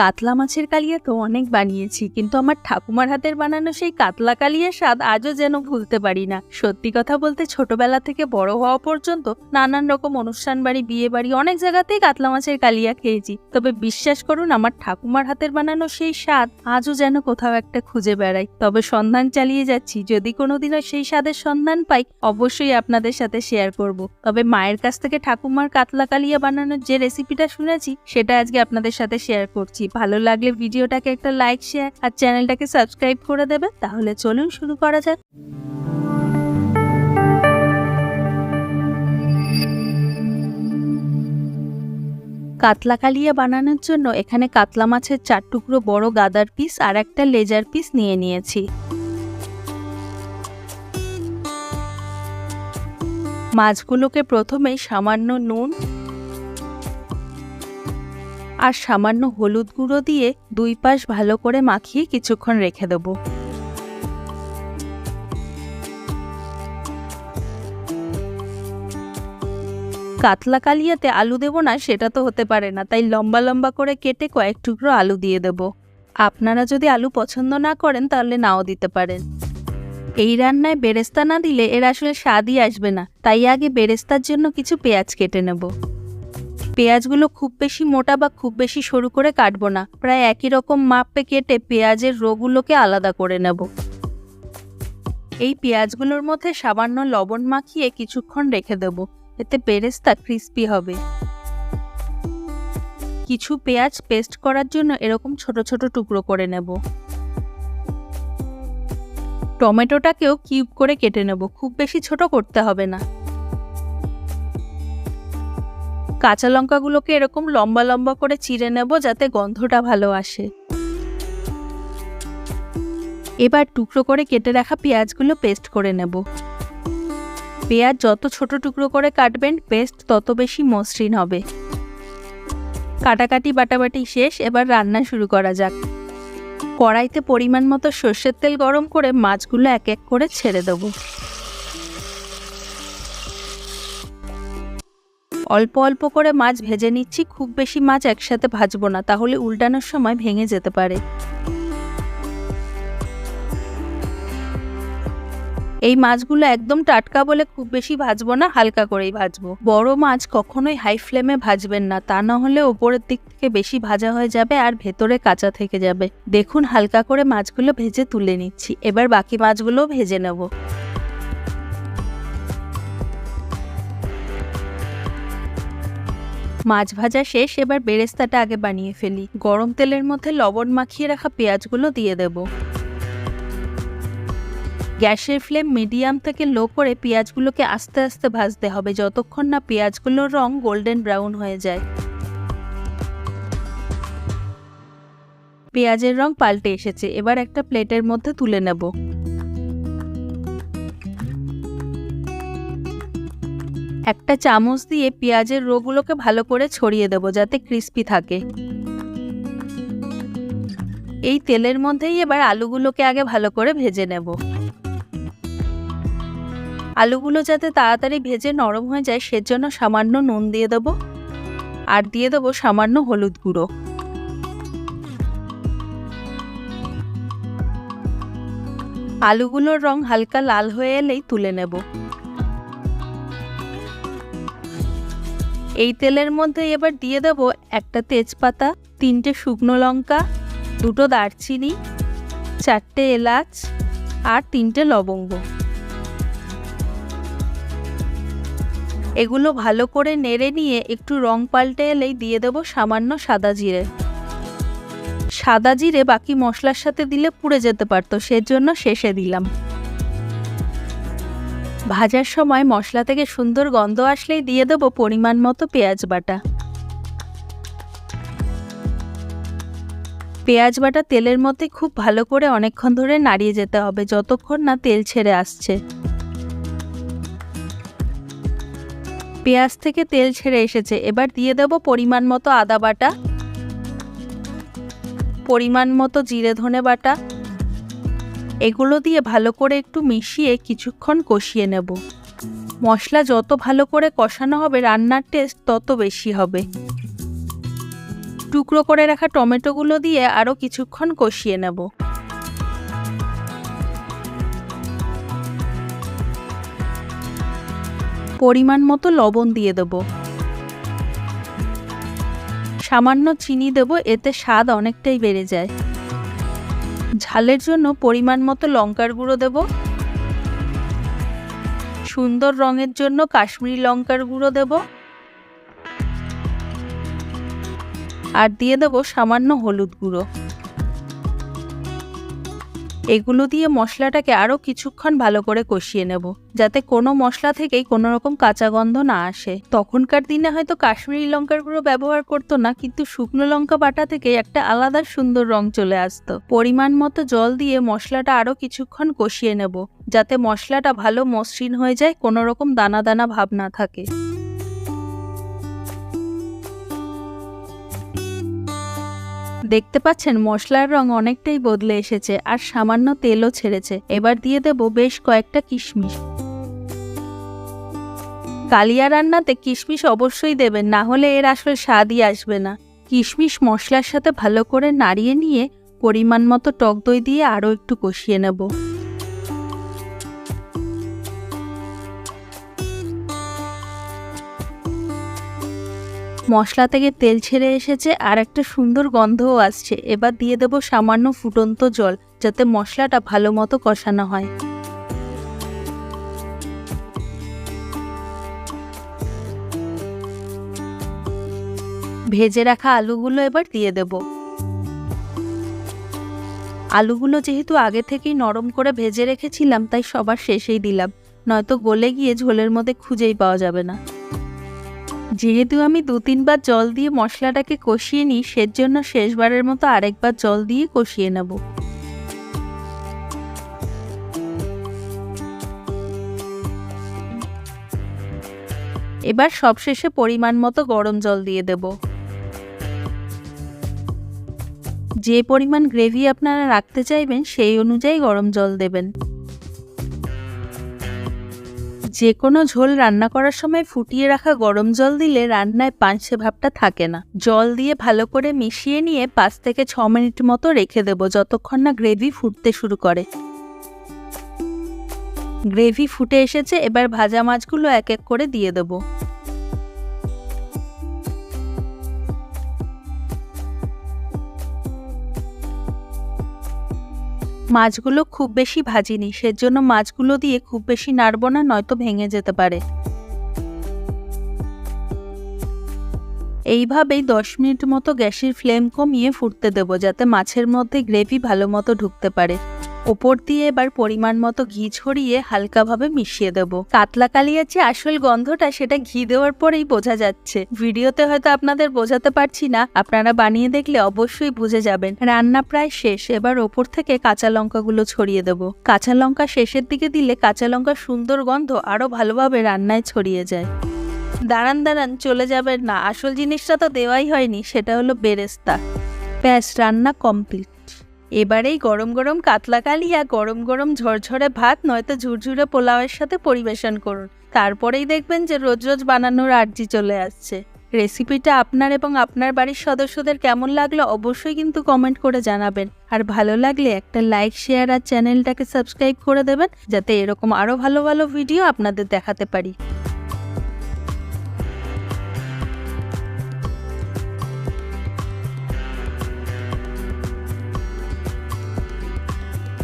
কাতলা মাছের কালিয়া তো অনেক বানিয়েছি, কিন্তু আমার ঠাকুমার হাতের বানানো সেই কাতলা কালিয়ার স্বাদ আজও যেন ভুলতে পারি না। সত্যি কথা বলতে ছোটবেলা থেকে বড় হওয়া পর্যন্ত নানান রকম অনুষ্ঠান বাড়ি, বিয়ে বাড়ি অনেক জায়গাতেই কাতলা মাছের কালিয়া খেয়েছি। তবে বিশ্বাস করুন, আমার ঠাকুমার হাতের বানানো সেই স্বাদ আজও যেন কোথাও একটা খুঁজে বেড়াই তবে সন্ধান চালিয়ে যাচ্ছি, যদি কোনোদিনও সেই স্বাদের সন্ধান পাই, অবশ্যই আপনাদের সাথে শেয়ার করব। তবে মায়ের কাছ থেকে ঠাকুমার কাতলা কালিয়া বানানোর যে রেসিপিটা শুনেছি, সেটা আজকে আপনাদের সাথে শেয়ার করছি। ভালো লাগলে ভিডিওটাকে একটা লাইক শেয়ার আর চ্যানেলটাকে সাবস্ক্রাইব করে দেবে। তাহলে চলুন শুরু করা যাক। কাতলা কালিয়া বানানোর জন্য এখানে কাতলা মাছের চার টুকরো বড় গাদার পিস আর একটা লেজার পিস নিয়ে নিয়েছি। মাছগুলোকে প্রথমে সামান্য নুন আর সামান্য হলুদ গুঁড়ো দিয়ে দুই পাশ ভালো করে মাখিয়ে কিছুক্ষণ রেখে দেবো। কাতলা কালিয়াতে আলু দেবো না, সেটা তো হতে পারে না, তাই লম্বা লম্বা করে কেটে কয়েক টুকরো আলু দিয়ে দেব। আপনারা যদি আলু পছন্দ না করেন, তাহলে নাও দিতে পারেন। এই রান্নায় বেরেস্তা না দিলে এর আসলে স্বাদই আসবে না, তাই আগে বেরেস্তার জন্য কিছু পেঁয়াজ কেটে নেব। পেঁয়াজগুলো খুব বেশি মোটা বা খুব বেশি সরু করে কাটবো না। প্রায় একই রকম মাপে কেটে পেঁয়াজের রোগুলোকে আলাদা করে নেব। এই পেঁয়াজগুলোর মধ্যে সামান্য লবণ মাখিয়ে কিছুক্ষণ রেখে দেব। এতে বেরেস্তা ক্রিস্পি হবে। কিছু পেঁয়াজ পেস্ট করার জন্য এরকম ছোট ছোট টুকরো করে নেব। টমেটোটাকেও কিউব করে কেটে নেব। খুব বেশি ছোট করতে হবে না। কাঁচা লঙ্কাগুলোকে এরকম লম্বা লম্বা করে চিড়ে নেব যাতে গন্ধটা ভালো আসে। এবার টুকরো করে কেটে রাখা পেঁয়াজগুলো পেস্ট করে নেব। পেঁয়াজ যত ছোট টুকরো করে কাটবেন, পেস্ট তত বেশি মসৃণ হবে। কাটাকাটি বাটাবাটি শেষ, এবার রান্না শুরু করা যাক। কড়াইতে পরিমাণ মতো সর্ষের তেল গরম করে মাছগুলো এক এক করে ছেড়ে দেব। অল্প অল্প করে মাছ ভেজে নিচ্ছি, খুব বেশি মাছ একসাথে ভাজবো না, তাহলে উল্টানোর সময় ভেঙে যেতে পারে। এই মাছগুলো একদম টাটকা বলে খুব বেশি ভাজবো না, হালকা করেই ভাজবো। বড় মাছ কখনোই হাই ফ্লেমে ভাজবেন না, তা না হলে ওপরের দিক থেকে বেশি ভাজা হয়ে যাবে আর ভেতরে কাঁচা থেকে যাবে। দেখুন, হালকা করে মাছগুলো ভেজে তুলে নিচ্ছি, এবার বাকি মাছগুলোও ভেজে নেব। মাছ ভাজা শেষ, এবার বেরেস্তাটা আগে বানিয়ে ফেলি। গরম তেলের মধ্যে লবণ মাখিয়ে রাখা পেঁয়াজগুলো দিয়ে দেবো। গ্যাসের ফ্লেম মিডিয়াম থেকে লো করে পেঁয়াজগুলোকে আস্তে আস্তে ভাজতে হবে, যতক্ষণ না পেঁয়াজগুলোর রং গোল্ডেন ব্রাউন হয়ে যায়। পেঁয়াজের রং পাল্টে এসেছে, এবার একটা প্লেটের মধ্যে তুলে নেব। একটা চামচ দিয়ে পেঁয়াজের রোগুলোকে ভালো করে ছড়িয়ে দেব যাতে ক্রিস্পি থাকে। এই তেলের মধ্যেই এবার আলুগুলোকে আগে ভালো করে ভেজে নেব। আলুগুলো যাতে তাড়াতাড়ি ভেজে নরম হয়ে যায় সেজন্য সামান্য নুন দিয়ে দেবো আর দিয়ে দেবো সামান্য হলুদ গুঁড়ো। আলুগুলোর রং হালকা লাল হয়ে এলেই তুলে নেব। এই তেলের মধ্যে এবার দিয়ে দেব একটা তেজপাতা, তিনটে শুকনো লঙ্কা, দুটো দারচিনি, চারটে এলাচ আর তিনটে লবঙ্গ। এগুলো ভালো করে নেড়ে নিয়ে একটু রং পাল্টে এলেই দিয়ে দেবো সামান্য সাদা জিরে। সাদা জিরে বাকি মশলার সাথে দিলে পুড়ে যেতে পারতো, সেজন্য শেষে দিলাম। ভাজার সময় মশলা থেকে সুন্দর গন্ধ আসলেই দিয়ে দেবো পরিমাণ মতো পেঁয়াজ বাটা। পেঁয়াজ বাটা তেলের মধ্যে খুব ভালো করে অনেকক্ষণ ধরে নাড়িয়ে যেতে হবে, যতক্ষণ না তেল ছেড়ে আসছে। পেঁয়াজ থেকে তেল ছেড়ে এসেছে, এবার দিয়ে দেব পরিমাণ মতো আদা বাটা, পরিমাণ মতো জিরে ধনে বাটা এগুলো দিয়ে ভালো করে একটু মিশিয়ে কিছুক্ষণ কষিয়ে নেব। মশলা যত ভালো করে কষানো হবে, রান্নার টেস্ট তত বেশি হবে। টুকরো করে রাখা টমেটোগুলো দিয়ে আরও কিছুক্ষণ কষিয়ে নেব। পরিমাণ মতো লবণ দিয়ে দেব। সামান্য চিনি দেব, এতে স্বাদ অনেকটাই বেড়ে যায়। ঝালের জন্য পরিমাণ মতো লঙ্কার গুঁড়ো দেব। সুন্দর রঙের জন্য কাশ্মীরি লঙ্কার গুঁড়ো দেব। আর দিয়ে দেব সামান্য হলুদ গুঁড়ো। এগুলো দিয়ে মশলাটাকে আরও কিছুক্ষণ ভালো করে কষিয়ে নেব, যাতে কোনো মশলা থেকেই কোনো রকম কাঁচা গন্ধ না আসে। তখনকার দিনে হয়তো কাশ্মীরি লঙ্কার গুঁড়ো ব্যবহার করতো না, কিন্তু শুকনো লঙ্কা বাটা থেকে একটা আলাদা সুন্দর রং চলে আসতো। পরিমাণ মতো জল দিয়ে মশলাটা আরও কিছুক্ষণ কষিয়ে নেব, যাতে মশলাটা ভালো মসৃণ হয়ে যায়, কোনো রকম দানা দানা ভাব না থাকে। দেখতে পাচ্ছেন, মশলার রং অনেকটাই বদলে এসেছে আর সামান্য তেলও ছেড়েছে। এবার দিয়ে দেব বেশ কয়েকটা কিশমিশ। কালিয়া রান্নাতে কিশমিশ অবশ্যই দেবেন, না হলে এর আসলে স্বাদই আসবে না। কিশমিশ মশলার সাথে ভালো করে নাড়িয়ে নিয়ে পরিমাণ মতো টক দই দিয়ে আরও একটু কষিয়ে নেব। মশলা থেকে তেল ছেড়ে এসেছে আর একটা সুন্দর গন্ধও আসছে। এবার দিয়ে দেব সামান্য ফুটন্ত জল, যাতে মশলাটা ভালো মতো কষানো হয়। ভেজে রাখা আলুগুলো এবার দিয়ে দেব। আলুগুলো যেহেতু আগে থেকেই নরম করে ভেজে রেখেছিলাম, তাই সবার শেষেই দিলাম। নয়তো গলে গিয়ে ঝোলের মধ্যে খুঁজেই পাওয়া যাবে না। যেহেতু আমি দু তিনবার জল দিয়ে মশলাটাকে কষিয়ে নিই, সেজন্য শেষবারের মতো আরেকবার জল দিয়ে কষিয়ে নেব। এবার সবশেষে পরিমাণ মতো গরম জল দিয়ে দেব। যে পরিমাণ গ্রেভি আপনারা রাখতে চাইবেন, সেই অনুযায়ী গরম জল দেবেন। যে কোনো ঝোল রান্না করার সময় ফুটিয়ে রাখা গরম জল দিলে রান্নায় পাঁচে ভাবটা থাকে না। জল দিয়ে ভালো করে মিশিয়ে নিয়ে পাঁচ থেকে ছ মিনিট মতো রেখে দেব যতক্ষণ না গ্রেভি ফুটতে শুরু করে। গ্রেভি ফুটে এসেছে, এবার ভাজা মাছগুলো এক এক করে দিয়ে দেব। মাছগুলো খুব বেশি ভাজিনি, সেজন্য মাছগুলো দিয়ে খুব বেশি নাড়ব না, নয়তো ভেঙে যেতে পারে। এইভাবেই দশ মিনিট মতো গ্যাসের ফ্লেম কমিয়ে ফুটতে দেব, যাতে মাছের মধ্যে গ্রেভি ভালো মতো ঢুকতে পারে। ওপর দিয়ে এবার পরিমাণ মতো ঘি ছড়িয়ে হালকাভাবে মিশিয়ে দেব। কাতলা কালিয়ার যে আসল গন্ধটা, সেটা ঘি দেওয়ার পরেই বোঝা যাচ্ছে। ভিডিওতে হয়তো আপনাদের বোঝাতে পারছি না, আপনারা বানিয়ে দেখলে অবশ্যই বুঝে যাবেন। রান্না প্রায় শেষ, এবার ওপর থেকে কাঁচা লঙ্কাগুলো ছড়িয়ে দেব। কাঁচা লঙ্কা শেষের দিকে দিলে কাঁচা লঙ্কার সুন্দর গন্ধ আরও ভালোভাবে রান্নায় ছড়িয়ে যায়। দাঁড়ান দাঁড়ান, চলে যাবেন না। আসল জিনিসটা তো দেওয়াই হয়নি, সেটা হলো বেরেস্তা। ব্যাস, রান্না কমপ্লিট। এবারেই গরম গরম কাতলা কালিয়া গরম গরম ঝরঝরে ভাত, নয়তো ঝুরঝুরে পোলাওয়ের সাথে পরিবেশন করুন। তারপরেই দেখবেন যে রোজ রোজ বানানোর আর্জি চলে আসছে। রেসিপিটা আপনার এবং আপনার বাড়ির সদস্যদের কেমন লাগল অবশ্যই কিন্তু কমেন্ট করে জানাবেন। আর ভালো লাগলে একটা লাইক, শেয়ার আর চ্যানেলটাকে সাবস্ক্রাইব করে দেবেন, যাতে এরকম আরও ভালো ভালো ভিডিও আপনাদের দেখাতে পারি।